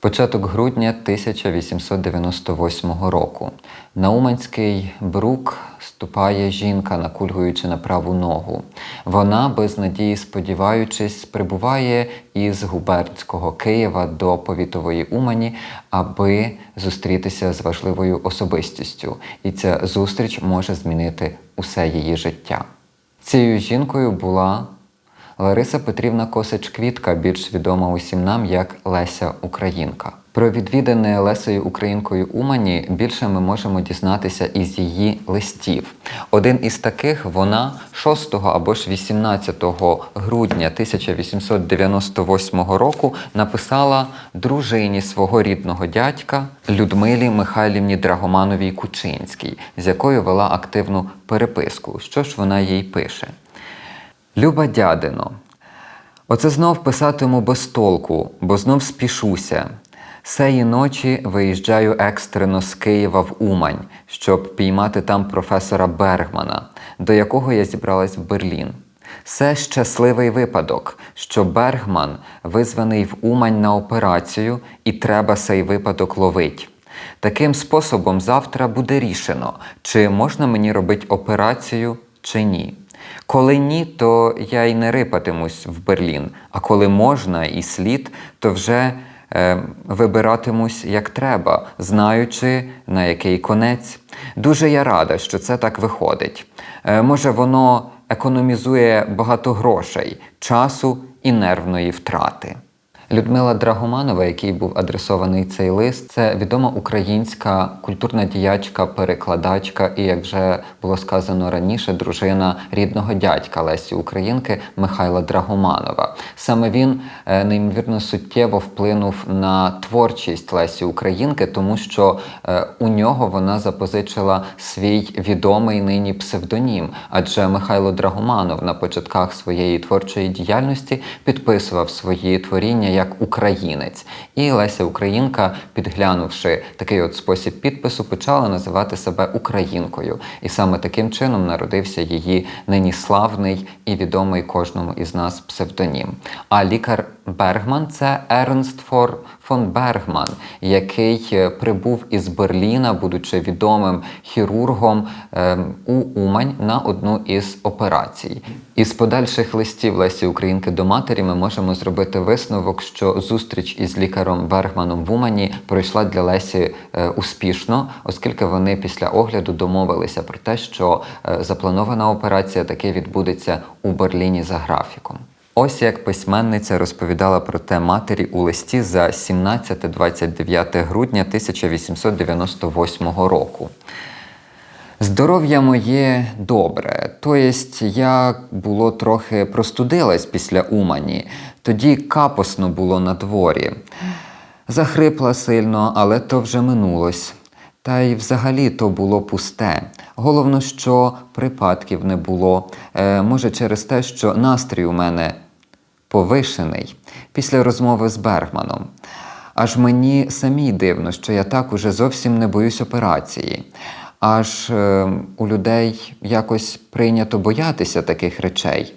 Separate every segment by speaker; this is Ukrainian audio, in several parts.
Speaker 1: Початок грудня 1898 року. На Уманський брук ступає жінка, накульгуючи на праву ногу. Вона, без надії сподіваючись, прибуває із губернського Києва до повітової Умані, аби зустрітися з важливою особистістю. І ця зустріч може змінити усе її життя. Цією жінкою була Лариса Петрівна Косач-Квітка, більш відома усім нам як Леся Українка. Про відвідане Лесею Українкою Умані більше ми можемо дізнатися із її листів. Один із таких вона 6 або ж 18 грудня 1898 року написала дружині свого рідного дядька Людмилі Михайлівні Драгомановій Кучинській, з якою вела активну переписку. Що ж вона їй пише? Люба дядино, оце знов писатиму без толку, бо знов спішуся. Сеї ночі виїжджаю екстрено з Києва в Умань, щоб піймати там професора Бергмана, до якого я зібралась в Берлін. Це щасливий випадок, що Бергман визваний в Умань на операцію, і треба цей випадок ловить. Таким способом завтра буде рішено, чи можна мені робити операцію, чи ні. Коли ні, то я й не рипатимусь в Берлін. А коли можна і слід, то вже е, вибиратимусь як треба, знаючи на який конець. Дуже я рада, що це так виходить. Е, може, воно економізує багато грошей, часу і нервної втрати. Людмила Драгоманова, якій був адресований цей лист, це відома українська культурна діячка, перекладачка і, як вже було сказано раніше, дружина рідного дядька Лесі Українки Михайла Драгоманова. Саме він е, неймовірно суттєво вплинув на творчість Лесі Українки, тому що е, у нього вона запозичила свій відомий нині псевдонім, адже Михайло Драгоманов на початках своєї творчої діяльності підписував свої творіння як українець. І Леся Українка, підглянувши такий от спосіб підпису, почала називати себе українкою. І саме таким чином народився її нині славний і відомий кожному із нас псевдонім. А лікар Бергман це Ернст Фор фон Бергман, який е, прибув із Берліна, будучи відомим хірургом ем, у Умань на одну із операцій. Із подальших листів Лесі Українки до матері ми можемо зробити висновок, що зустріч із лікаром Бергманом в Умані пройшла для Лесі е, успішно, оскільки вони після огляду домовилися про те, що е, запланована операція таки відбудеться у Берліні за графіком. Ось як письменниця розповідала про те матері у листі за 17-29 грудня 1898 року. Здоров'я моє добре, то єсть я було трохи простудилась після Умані, тоді капосно було на дворі. Захрипла сильно, але то вже минулось. Та й взагалі то було пусте. Головно, що припадків не було. Е, може, через те, що настрій у мене повишений після розмови з Бергманом. Аж мені самій дивно, що я так уже зовсім не боюсь операції. Аж е, у людей якось прийнято боятися таких речей.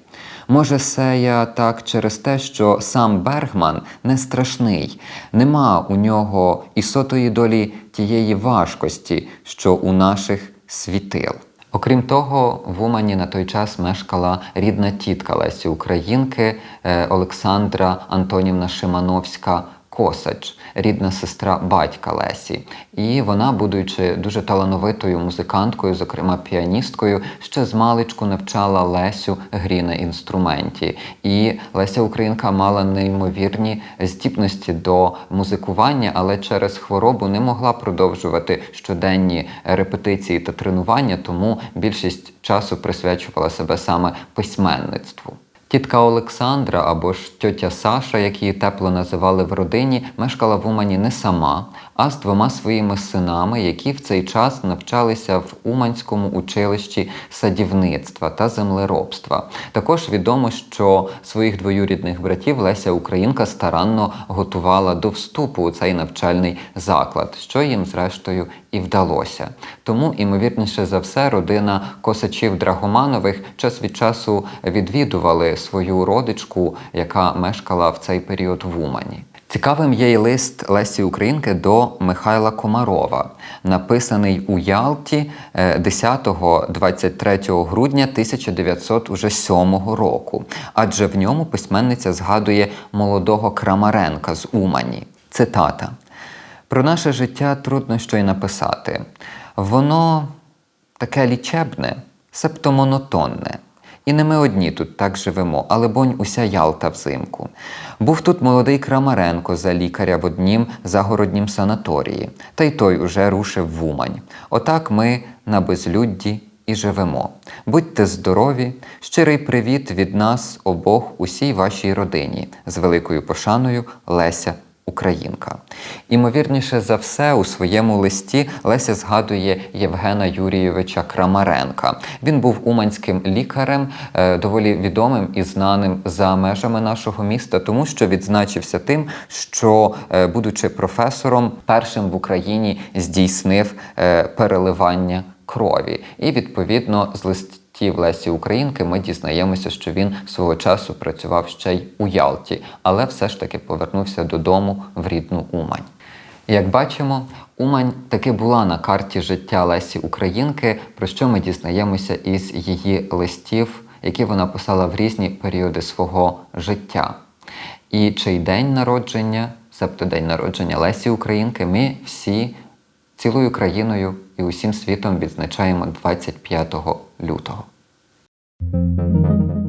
Speaker 1: Може, це я так через те, що сам Бергман не страшний, нема у нього і сотої долі тієї важкості, що у наших світил. Окрім того, в Умані на той час мешкала рідна тітка Лесі Українки е, Олександра Антонівна Шимановська. Косач, рідна сестра батька Лесі. І вона, будучи дуже талановитою музиканткою, зокрема піаністкою, ще з маличку навчала Лесю грі на інструменті. І Леся Українка мала неймовірні здібності до музикування, але через хворобу не могла продовжувати щоденні репетиції та тренування, тому більшість часу присвячувала себе саме письменництву. Тітка Олександра або ж тьотя Саша, як її тепло називали в родині, мешкала в Умані не сама, а з двома своїми синами, які в цей час навчалися в Уманському училищі садівництва та землеробства. Також відомо, що своїх двоюрідних братів Леся Українка старанно готувала до вступу у цей навчальний заклад, що їм зрештою і вдалося. Тому, імовірніше за все, родина косачів Драгоманових час від часу відвідували свою родичку, яка мешкала в цей період в Умані. Цікавим є й лист Лесі Українки до Михайла Комарова, написаний у Ялті е, 10-23 грудня 1907 року. Адже в ньому письменниця згадує молодого Крамаренка з Умані. Цитата: Про наше життя трудно що й написати. Воно таке лічебне, себто монотонне. І не ми одні тут так живемо, але бонь уся Ялта взимку. Був тут молодий Крамаренко за лікаря в однім загороднім санаторії, та й той уже рушив в Умань. Отак ми на безлюдді і живемо. Будьте здорові, щирий привіт від нас обох усій вашій родині з великою пошаною Леся Українка. Імовірніше за все, у своєму листі Леся згадує Євгена Юрійовича Крамаренка. Він був уманським лікарем, е, доволі відомим і знаним за межами нашого міста, тому що відзначився тим, що, е, будучи професором, першим в Україні здійснив е, переливання крові. І відповідно з листів Лесі Українки ми дізнаємося, що він свого часу працював ще й у Ялті, але все ж таки повернувся додому в рідну Умань. Як бачимо, Умань таки була на карті життя Лесі Українки, про що ми дізнаємося із її листів, які вона писала в різні періоди свого життя. І чий день народження, себто день народження Лесі Українки, ми всі цілою країною і усім світом відзначаємо 25 лютого. Thank you.